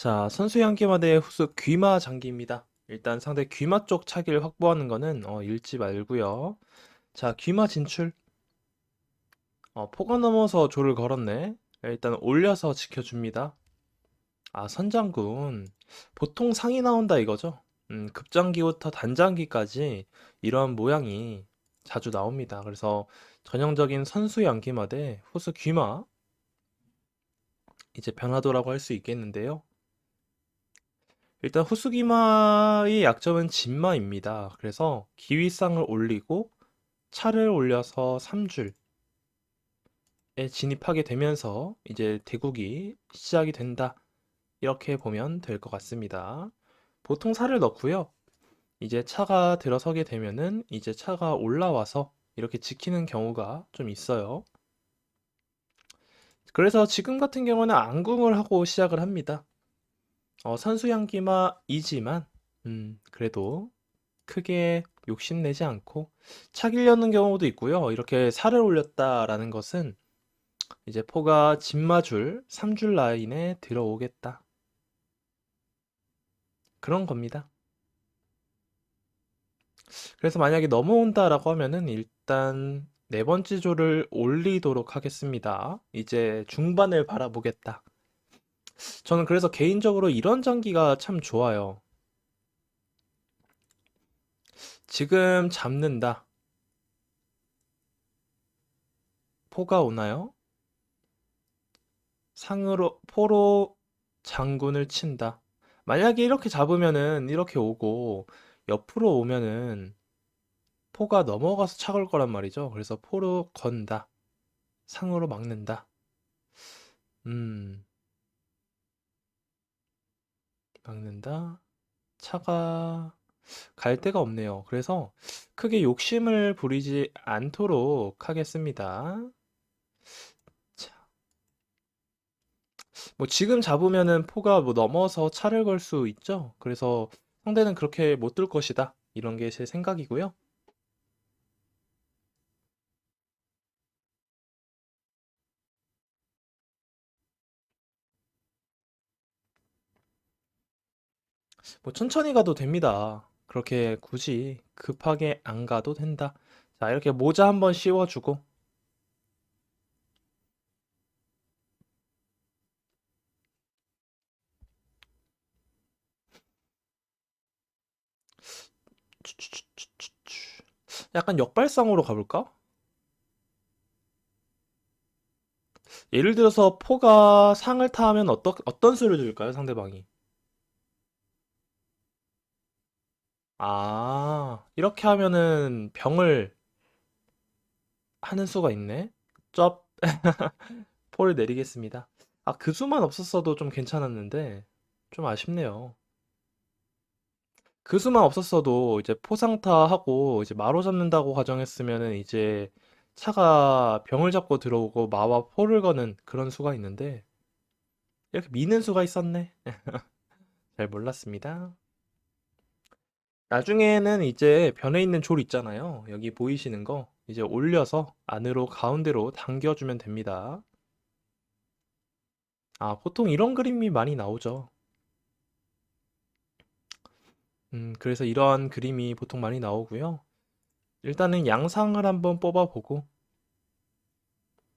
자, 선수 양기마 대 후수 귀마 장기입니다. 일단 상대 귀마 쪽 차기를 확보하는 거는 어, 읽지 말고요. 자, 귀마 진출. 어, 포가 넘어서 조를 걸었네. 일단 올려서 지켜줍니다. 아, 선장군. 보통 상이 나온다 이거죠? 음, 급장기부터 단장기까지 이런 모양이 자주 나옵니다. 그래서 전형적인 선수 양기마 대 후수 귀마. 이제 변화도라고 할 수 있겠는데요. 일단 후수기마의 약점은 진마입니다. 그래서 기위쌍을 올리고 차를 올려서 3줄에 진입하게 되면서 이제 대국이 시작이 된다. 이렇게 보면 될 것 같습니다. 보통 살을 넣고요. 이제 차가 들어서게 되면은 이제 차가 올라와서 이렇게 지키는 경우가 좀 있어요. 그래서 지금 같은 경우는 안궁을 하고 시작을 합니다. 어, 선수양기마이지만 음, 그래도 크게 욕심내지 않고 차기려는 경우도 있고요. 이렇게 살을 올렸다라는 것은 이제 포가 진마줄 3줄 라인에 들어오겠다. 그런 겁니다. 그래서 만약에 넘어온다라고 하면은 일단 네 번째 줄을 올리도록 하겠습니다. 이제 중반을 바라보겠다. 저는 그래서 개인적으로 이런 장기가 참 좋아요. 지금 잡는다. 포가 오나요? 상으로, 포로 장군을 친다. 만약에 이렇게 잡으면은 이렇게 오고 옆으로 오면은 포가 넘어가서 차걸 거란 말이죠. 그래서 포로 건다. 상으로 막는다. 음. 막는다. 차가 갈 데가 없네요. 그래서 크게 욕심을 부리지 않도록 하겠습니다. 자. 뭐 지금 잡으면은 포가 뭐 넘어서 차를 걸 수 있죠. 그래서 상대는 그렇게 못 들 것이다. 이런 게 제 생각이고요. 뭐 천천히 가도 됩니다. 그렇게 굳이 급하게 안 가도 된다. 자, 이렇게 모자 한번 씌워주고 약간 역발상으로 가볼까? 예를 들어서 포가 상을 타면 어떠, 어떤 수를 줄까요, 상대방이? 아, 이렇게 하면은 병을 하는 수가 있네. 쩝. 포를 내리겠습니다. 아, 그 수만 없었어도 좀 괜찮았는데, 좀 아쉽네요. 그 수만 없었어도 이제 포상타하고 이제 마로 잡는다고 가정했으면은 이제 차가 병을 잡고 들어오고 마와 포를 거는 그런 수가 있는데, 이렇게 미는 수가 있었네. 잘 몰랐습니다. 나중에는 이제 변에 있는 졸 있잖아요. 여기 보이시는 거 이제 올려서 안으로 가운데로 당겨주면 됩니다. 아, 보통 이런 그림이 많이 나오죠. 음, 그래서 이러한 그림이 보통 많이 나오고요. 일단은 양상을 한번 뽑아보고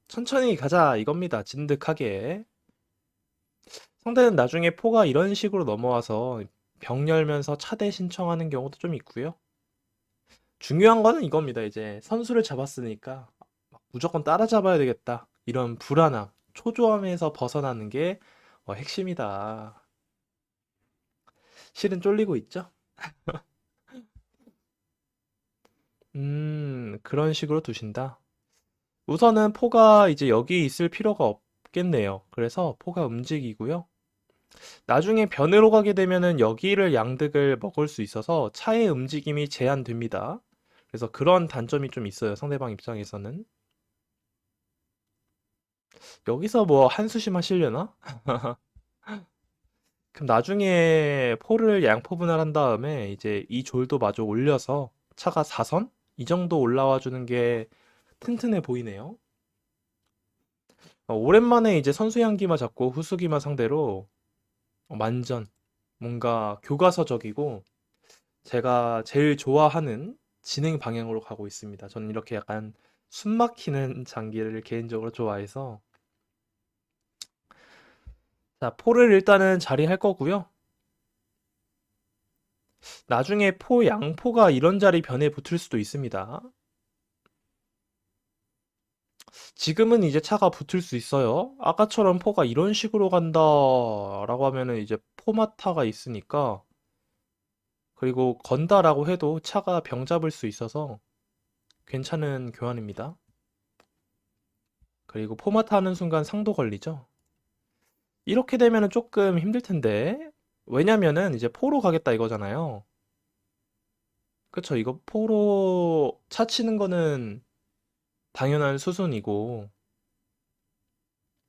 천천히 가자 이겁니다. 진득하게. 상대는 나중에 포가 이런 식으로 넘어와서 병 열면서 차대 신청하는 경우도 좀 있고요. 중요한 거는 이겁니다. 이제 선수를 잡았으니까 무조건 따라잡아야 되겠다. 이런 불안함, 초조함에서 벗어나는 게 어, 핵심이다. 실은 쫄리고 있죠? 음, 그런 식으로 두신다. 우선은 포가 이제 여기 있을 필요가 없겠네요. 그래서 포가 움직이고요. 나중에 변으로 가게 되면은 여기를 양득을 먹을 수 있어서 차의 움직임이 제한됩니다. 그래서 그런 단점이 좀 있어요. 상대방 입장에서는. 여기서 뭐 한수심 하시려나? 그럼 나중에 포를 양포 분할한 다음에 이제 이 졸도 마저 올려서 차가 4선? 이 정도 올라와 주는 게 튼튼해 보이네요. 어, 오랜만에 이제 선수 양기마 잡고 후수기마 상대로 어, 완전 뭔가 교과서적이고 제가 제일 좋아하는 진행 방향으로 가고 있습니다. 저는 이렇게 약간 숨 막히는 장기를 개인적으로 좋아해서 자, 포를 일단은 자리할 거고요. 나중에 포 양포가 이런 자리 변에 붙을 수도 있습니다. 지금은 이제 차가 붙을 수 있어요. 아까처럼 포가 이런 식으로 간다라고 하면은 이제 포마타가 있으니까 그리고 건다라고 해도 차가 병 잡을 수 있어서 괜찮은 교환입니다. 그리고 포마타 하는 순간 상도 걸리죠. 이렇게 되면은 조금 힘들 텐데 왜냐면은 이제 포로 가겠다 이거잖아요. 그쵸? 이거 포로 차 치는 거는 당연한 수순이고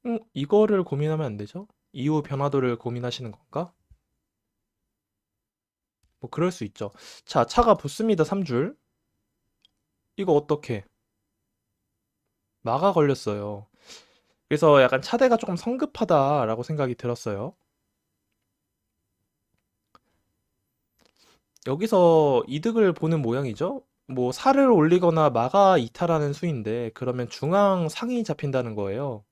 음, 이거를 고민하면 안 되죠? 이후 변화도를 고민하시는 건가? 뭐 그럴 수 있죠. 자, 차가 붙습니다. 3줄. 이거 어떻게? 마가 걸렸어요. 그래서 약간 차대가 조금 성급하다라고 생각이 들었어요. 여기서 이득을 보는 모양이죠. 뭐 살을 올리거나 마가 이탈하는 수인데 그러면 중앙 상이 잡힌다는 거예요.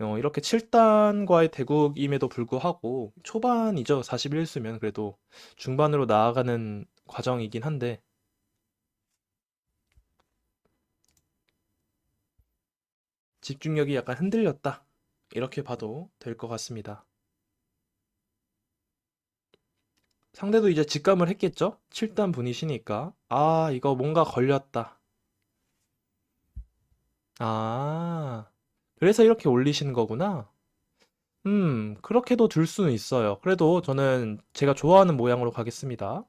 어, 이렇게 7단과의 대국임에도 불구하고 초반이죠. 41수면 그래도 중반으로 나아가는 과정이긴 한데 집중력이 약간 흔들렸다. 이렇게 봐도 될 것 같습니다. 상대도 이제 직감을 했겠죠? 7단 분이시니까. 아, 이거 뭔가 걸렸다. 아, 그래서 이렇게 올리시는 거구나. 음, 그렇게도 둘 수는 있어요. 그래도 저는 제가 좋아하는 모양으로 가겠습니다.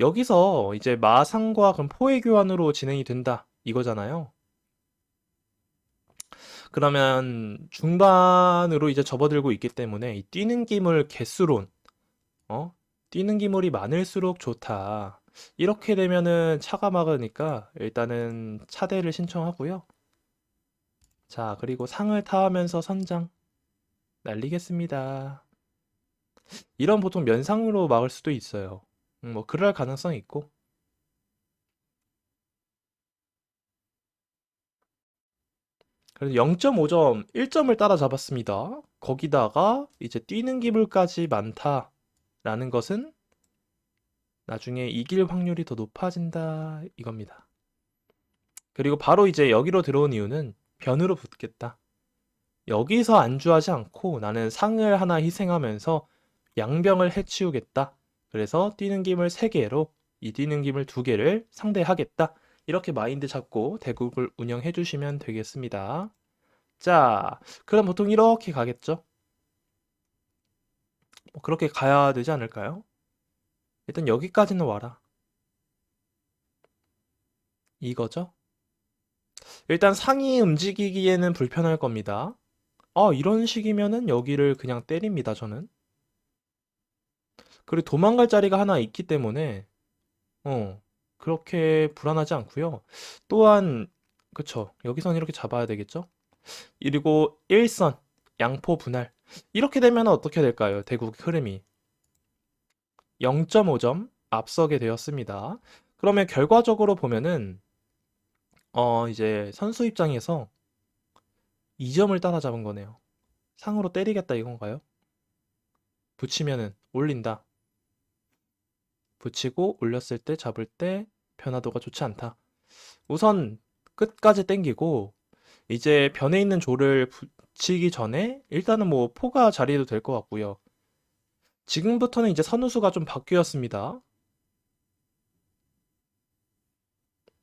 여기서 이제 마상과 그럼 포의 교환으로 진행이 된다. 이거잖아요. 그러면 중반으로 이제 접어들고 있기 때문에 이 뛰는 기물 개수론, 어? 뛰는 기물이 많을수록 좋다. 이렇게 되면은 차가 막으니까 일단은 차대를 신청하고요. 자, 그리고 상을 타하면서 선장 날리겠습니다. 이런 보통 면상으로 막을 수도 있어요. 음, 뭐 그럴 가능성이 있고. 그래서 0.5점, 1점을 따라잡았습니다. 거기다가 이제 뛰는 기물까지 많다 라는 것은 나중에 이길 확률이 더 높아진다 이겁니다. 그리고 바로 이제 여기로 들어온 이유는 변으로 붙겠다. 여기서 안주하지 않고 나는 상을 하나 희생하면서 양병을 해치우겠다. 그래서 뛰는 김을 3개로 이 뛰는 김을 2개를 상대하겠다. 이렇게 마인드 잡고 대국을 운영해 주시면 되겠습니다. 자, 그럼 보통 이렇게 가겠죠? 뭐 그렇게 가야 되지 않을까요? 일단 여기까지는 와라. 이거죠? 일단 상이 움직이기에는 불편할 겁니다. 아, 이런 식이면은 여기를 그냥 때립니다, 저는. 그리고 도망갈 자리가 하나 있기 때문에, 어, 그렇게 불안하지 않고요. 또한, 그쵸. 여기선 이렇게 잡아야 되겠죠? 그리고 1선, 양포 분할. 이렇게 되면 어떻게 될까요? 대국 흐름이. 0.5점 앞서게 되었습니다. 그러면 결과적으로 보면은 어 이제 선수 입장에서 2점을 따라잡은 거네요. 상으로 때리겠다 이건가요? 붙이면은 올린다. 붙이고 올렸을 때 잡을 때 변화도가 좋지 않다. 우선 끝까지 땡기고 이제 변에 있는 조를 붙이기 전에 일단은 뭐 포가 자리해도 될 것 같고요. 지금부터는 이제 선우수가 좀 바뀌었습니다.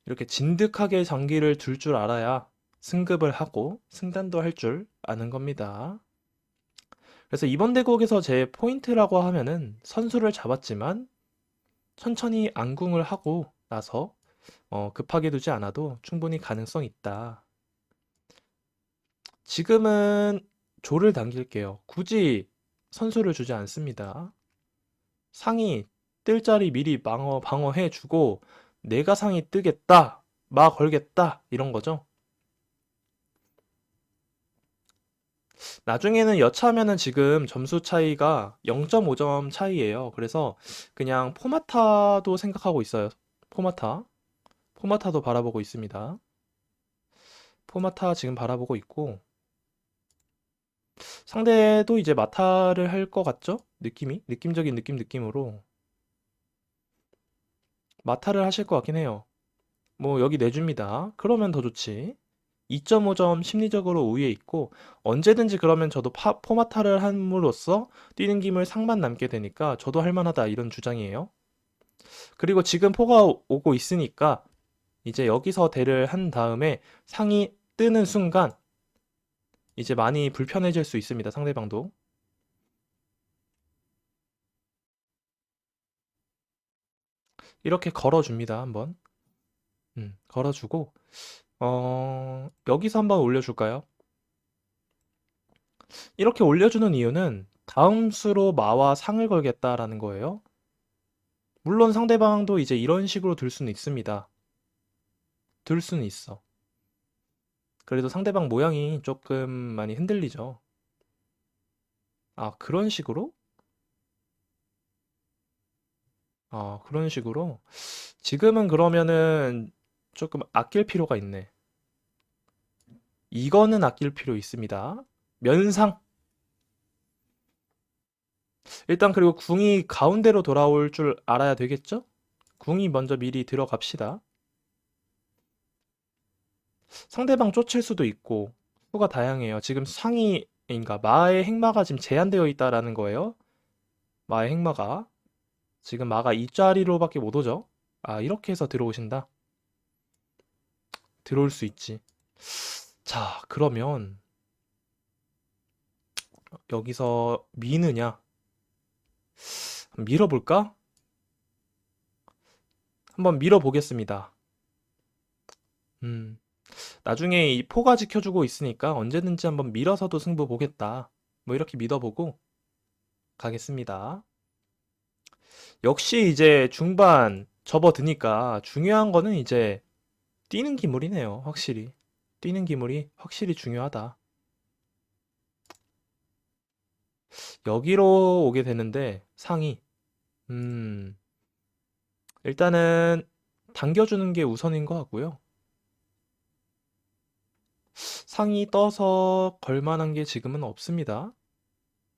이렇게 진득하게 장기를 둘 줄 알아야 승급을 하고 승단도 할 줄 아는 겁니다. 그래서 이번 대국에서 제 포인트라고 하면은 선수를 잡았지만 천천히 안궁을 하고 나서 어, 급하게 두지 않아도 충분히 가능성 있다. 지금은 조를 당길게요. 굳이 선수를 주지 않습니다. 상이 뜰 자리 미리 방어, 방어해 주고 내가 상이 뜨겠다, 마 걸겠다 이런 거죠. 나중에는 여차하면은 지금 점수 차이가 0.5점 차이예요. 그래서 그냥 포마타도 생각하고 있어요. 포마타. 포마타도 바라보고 있습니다. 포마타 지금 바라보고 있고 상대도 이제 마타를 할 것 같죠? 느낌이? 느낌적인 느낌 느낌으로 마타를 하실 것 같긴 해요. 뭐 여기 내줍니다. 그러면 더 좋지. 2.5점 심리적으로 우위에 있고 언제든지 그러면 저도 파, 포마타를 함으로써 뛰는 김을 상만 남게 되니까 저도 할만하다 이런 주장이에요. 그리고 지금 포가 오- 오고 있으니까 이제 여기서 대를 한 다음에 상이 뜨는 순간 이제 많이 불편해질 수 있습니다. 상대방도. 이렇게 걸어줍니다. 한번. 음, 걸어주고 어, 여기서 한번 올려줄까요? 이렇게 올려주는 이유는 다음 수로 마와 상을 걸겠다라는 거예요. 물론 상대방도 이제 이런 식으로 들 수는 있습니다. 들 수는 있어. 그래도 상대방 모양이 조금 많이 흔들리죠. 아, 그런 식으로? 아, 그런 식으로? 지금은 그러면은 조금 아낄 필요가 있네. 이거는 아낄 필요 있습니다. 면상. 일단 그리고 궁이 가운데로 돌아올 줄 알아야 되겠죠? 궁이 먼저 미리 들어갑시다. 상대방 쫓을 수도 있고 수가 다양해요. 지금 그러니까 마의 행마가 지금 제한되어 있다라는 거예요. 마의 행마가 지금 마가 이 자리로밖에 못 오죠. 아 이렇게 해서 들어오신다. 들어올 수 있지. 자 그러면 여기서 미느냐? 밀어볼까? 한번 밀어보겠습니다. 음. 나중에 이 포가 지켜주고 있으니까 언제든지 한번 밀어서도 승부 보겠다. 뭐 이렇게 믿어보고 가겠습니다. 역시 이제 중반 접어드니까 중요한 거는 이제 뛰는 기물이네요. 확실히. 뛰는 기물이 확실히 중요하다. 여기로 오게 되는데 상이 음 일단은 당겨주는 게 우선인 것 같고요. 상이 떠서 걸만한 게 지금은 없습니다.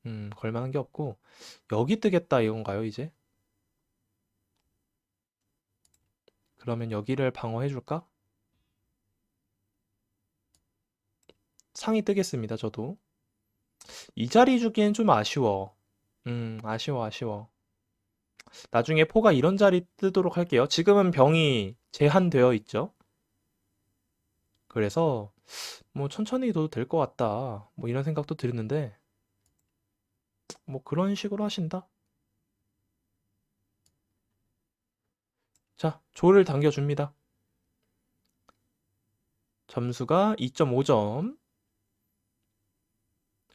음, 걸만한 게 없고 여기 뜨겠다 이건가요, 이제? 그러면 여기를 방어해 줄까? 상이 뜨겠습니다, 저도. 이 자리 주기엔 좀 아쉬워. 음, 아쉬워, 아쉬워. 나중에 포가 이런 자리 뜨도록 할게요. 지금은 병이 제한되어 있죠. 그래서 뭐 천천히 둬도 될 것 같다. 뭐 이런 생각도 들었는데 뭐 그런 식으로 하신다. 자, 조를 당겨 줍니다. 점수가 2.5점.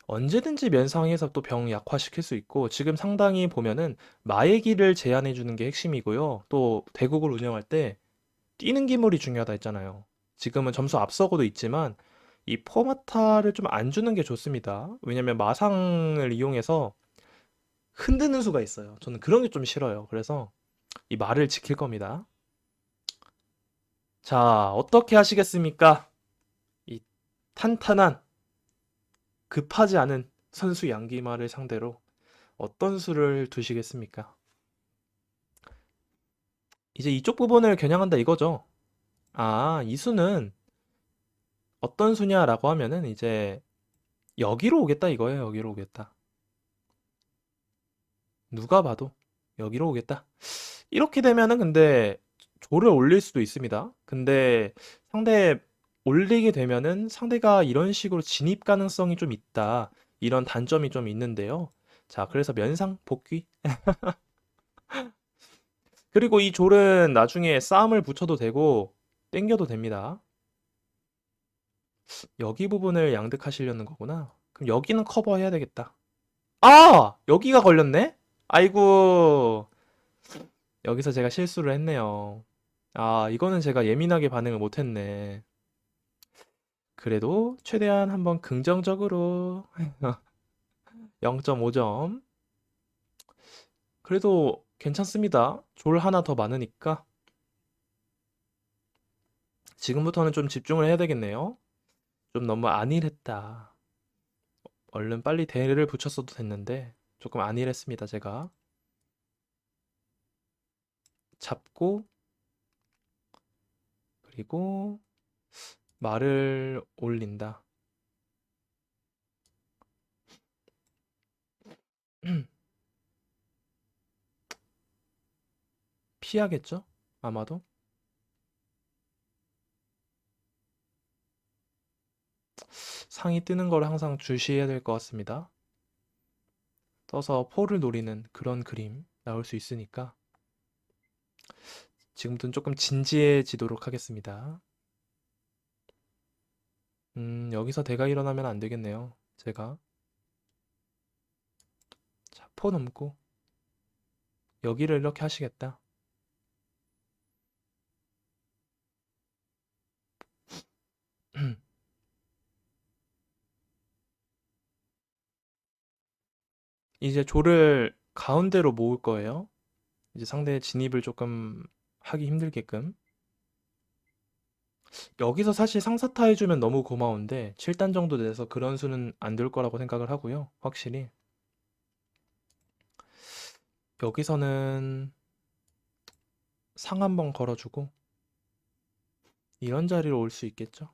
언제든지 면 상에서 또 병 약화시킬 수 있고 지금 상당히 보면은 마의기를 제한해 주는 게 핵심이고요. 또 대국을 운영할 때 뛰는 기물이 중요하다 했잖아요. 지금은 점수 앞서고도 있지만 이 포마타를 좀 안 주는 게 좋습니다. 왜냐면 마상을 이용해서 흔드는 수가 있어요. 저는 그런 게 좀 싫어요. 그래서 이 말을 지킬 겁니다. 자, 어떻게 하시겠습니까? 이 탄탄한 급하지 않은 선수 양기말을 상대로 어떤 수를 두시겠습니까? 이제 이쪽 부분을 겨냥한다 이거죠. 아, 이 수는 어떤 수냐라고 하면은 이제 여기로 오겠다 이거예요. 여기로 오겠다. 누가 봐도 여기로 오겠다. 이렇게 되면은 근데 조를 올릴 수도 있습니다. 근데 상대 올리게 되면은 상대가 이런 식으로 진입 가능성이 좀 있다. 이런 단점이 좀 있는데요. 자, 그래서 면상 복귀. 그리고 이 졸은 나중에 싸움을 붙여도 되고 땡겨도 됩니다. 여기 부분을 양득하시려는 거구나. 그럼 여기는 커버해야 되겠다. 아! 여기가 걸렸네? 아이고. 여기서 제가 실수를 했네요. 아, 이거는 제가 예민하게 반응을 못했네. 그래도 최대한 한번 긍정적으로 0.5점. 그래도 괜찮습니다. 졸 하나 더 많으니까. 지금부터는 좀 집중을 해야 되겠네요. 좀 너무 안일했다. 얼른 빨리 대를 붙였어도 됐는데 조금 안일했습니다, 제가. 잡고 그리고 말을 올린다. 피하겠죠? 아마도. 상이 뜨는 걸 항상 주시해야 될 것 같습니다. 떠서 포를 노리는 그런 그림 나올 수 있으니까 지금부터는 조금 진지해지도록 하겠습니다. 음, 여기서 대가 일어나면 안 되겠네요. 제가. 자, 포 넘고 여기를 이렇게 하시겠다. 이제 조를 가운데로 모을 거예요. 이제 상대의 진입을 조금 하기 힘들게끔. 여기서 사실 상사타 해주면 너무 고마운데 7단 정도 돼서 그런 수는 안 될 거라고 생각을 하고요. 확실히. 여기서는 상 한번 걸어주고 이런 자리로 올 수 있겠죠.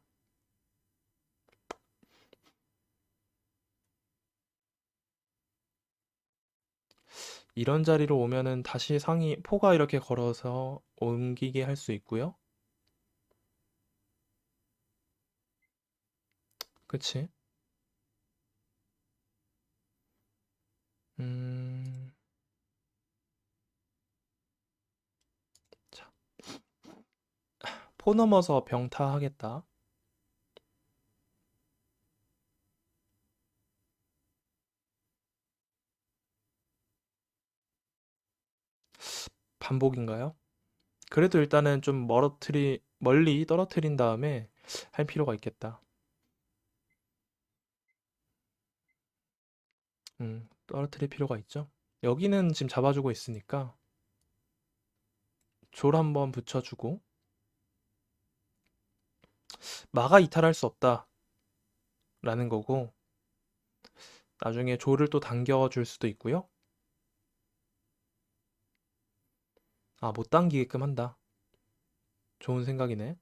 이런 자리로 오면은 다시 상이 포가 이렇게 걸어서 옮기게 할 수 있고요. 그치? 음... 자. 포 넘어서 병타 하겠다. 반복인가요? 그래도 일단은 좀 멀어뜨리, 멀리 떨어뜨린 다음에 할 필요가 있겠다. 음, 떨어뜨릴 필요가 있죠. 여기는 지금 잡아주고 있으니까 졸 한번 붙여주고 마가 이탈할 수 없다 라는 거고 나중에 졸을 또 당겨줄 수도 있고요. 아, 못 당기게끔 한다. 좋은 생각이네.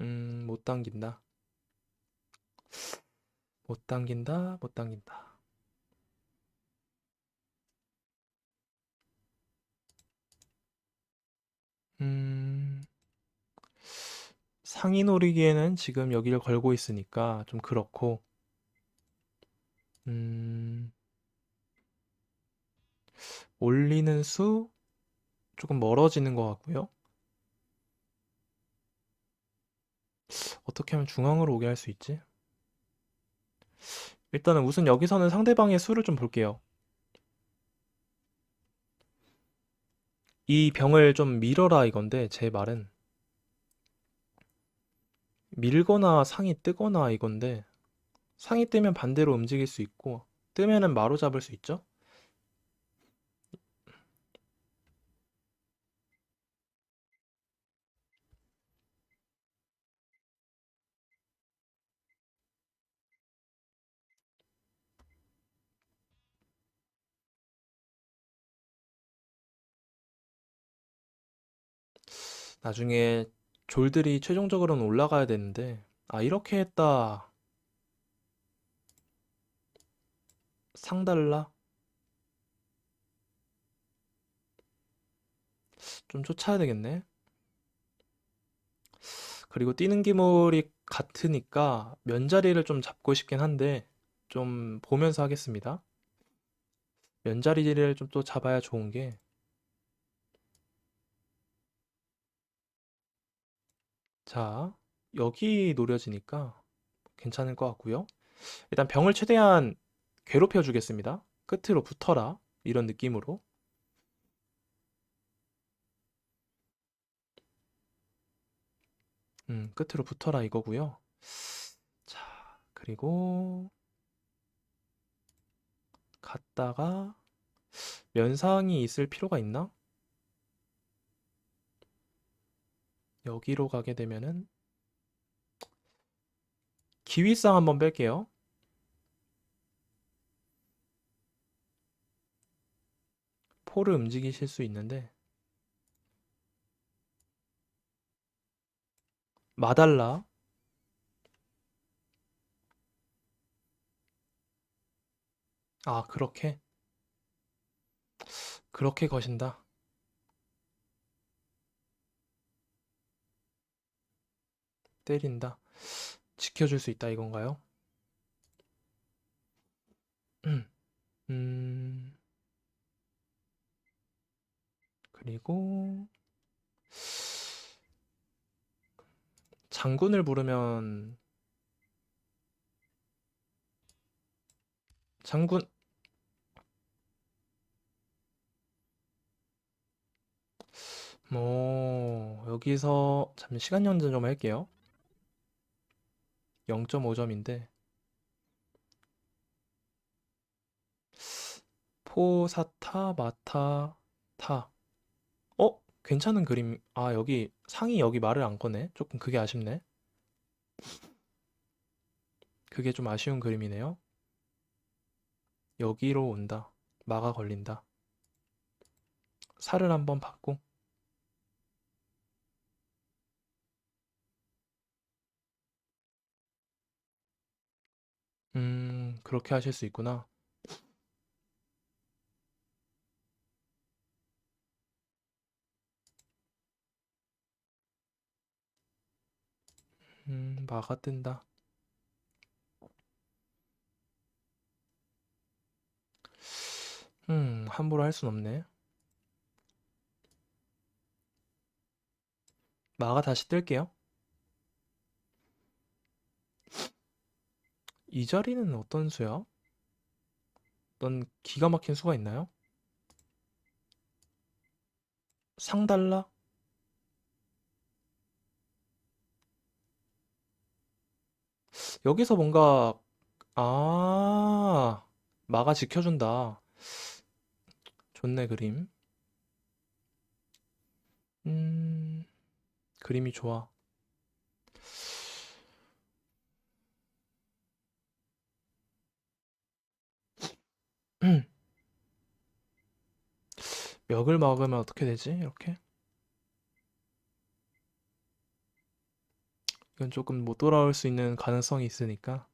음, 못 당긴다. 못 당긴다, 못 당긴다. 음, 상의 노리기에는 지금 여기를 걸고 있으니까 좀 그렇고, 음, 올리는 수 조금 멀어지는 것 같고요. 어떻게 하면 중앙으로 오게 할 수 있지? 일단은 우선 여기서는 상대방의 수를 좀 볼게요. 이 병을 좀 밀어라 이건데 제 말은 밀거나 상이 뜨거나 이건데 상이 뜨면 반대로 움직일 수 있고 뜨면은 마로 잡을 수 있죠? 나중에 졸들이 최종적으로는 올라가야 되는데 아 이렇게 했다. 상달라? 좀 쫓아야 되겠네. 그리고 뛰는 기물이 같으니까 면자리를 좀 잡고 싶긴 한데 좀 보면서 하겠습니다. 면자리를 좀 또 잡아야 좋은 게 자, 여기 노려지니까 괜찮을 것 같고요. 일단 병을 최대한 괴롭혀 주겠습니다. 끝으로 붙어라. 이런 느낌으로. 음, 끝으로 붙어라 이거고요. 자, 그리고 갔다가 면상이 있을 필요가 있나? 여기로 가게 되면은 기위상 한번 뺄게요. 포를 움직이실 수 있는데 마달라 아 그렇게 그렇게 거신다 때린다 지켜줄 수 있다 이건가요? 음 그리고 장군을 부르면 장군 뭐 여기서 잠시 시간 연장 좀 할게요. 0.5점인데 포사타 마타 타. 어? 괜찮은 그림. 아, 여기 상이 여기 말을 안 거네. 조금 그게 아쉽네. 그게 좀 아쉬운 그림이네요. 여기로 온다. 마가 걸린다. 살을 한번 받고. 음, 그렇게 하실 수 있구나. 음, 마가 뜬다. 음, 함부로 할 순 없네. 마가 다시 뜰게요. 이 자리는 어떤 수야? 어떤 기가 막힌 수가 있나요? 상달라? 여기서 뭔가 아 마가 지켜준다. 좋네 그림. 음 그림이 좋아. 멱을 막으면 어떻게 되지? 이렇게? 이건 조금 못 돌아올 수 있는 가능성이 있으니까.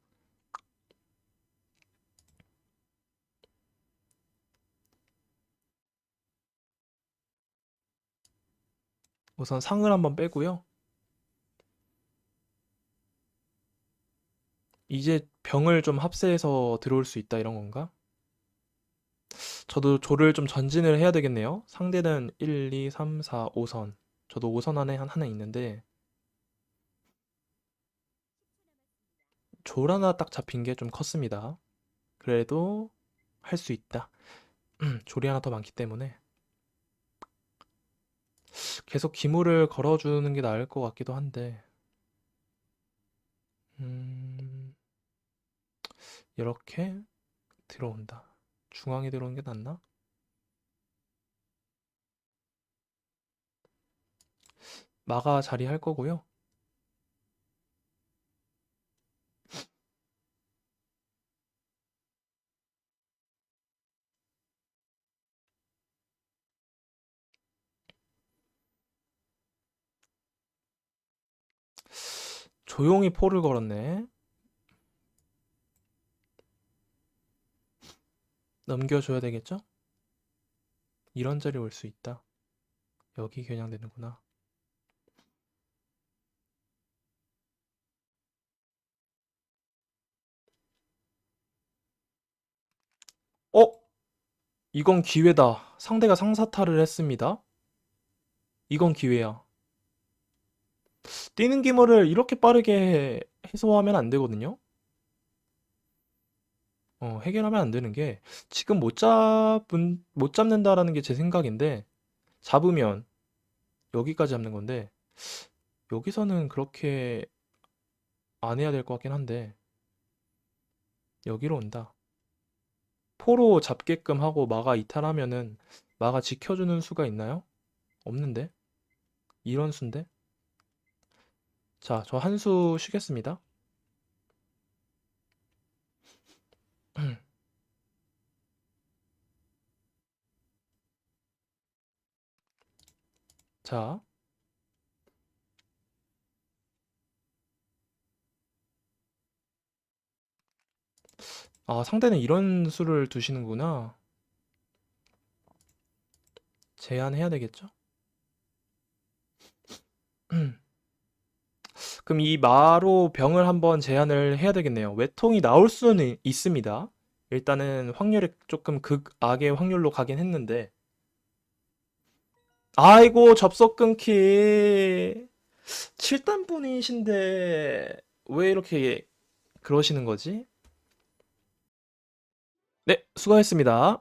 우선 상을 한번 빼고요. 이제 병을 좀 합세해서 들어올 수 있다 이런 건가? 저도 조를 좀 전진을 해야 되겠네요. 상대는 1, 2, 3, 4, 5선. 저도 5선 안에 한 하나 있는데 졸 하나 딱 잡힌 게 좀 컸습니다. 그래도 할 수 있다. 졸이 하나 더 많기 때문에 계속 기물을 걸어주는 게 나을 것 같기도 한데 음, 이렇게 들어온다. 중앙에 들어오는 게 낫나? 마가 자리 할 거고요. 조용히 포를 걸었네. 넘겨줘야 되겠죠? 이런 자리 올 수 있다. 여기 겨냥되는구나. 어? 이건 기회다. 상대가 상사타를 했습니다. 이건 기회야. 뛰는 기물을 이렇게 빠르게 해소하면 안 되거든요. 어, 해결하면 안 되는 게 지금 못 잡은 못 잡는다라는 게 제 생각인데 잡으면 여기까지 잡는 건데 여기서는 그렇게 안 해야 될 것 같긴 한데 여기로 온다. 포로 잡게끔 하고 마가 이탈하면은 마가 지켜주는 수가 있나요? 없는데? 이런 수인데? 자, 저 한 수 쉬겠습니다. 자, 아, 상대는 이런 수를 두시는구나. 제한해야 되겠죠? 그럼 이 마로 병을 한번 제한을 해야 되겠네요. 외통이 나올 수는 있습니다. 일단은 확률이 조금 극악의 확률로 가긴 했는데. 아이고, 접속 끊기. 7단 분이신데 왜 이렇게 그러시는 거지? 네, 수고하셨습니다.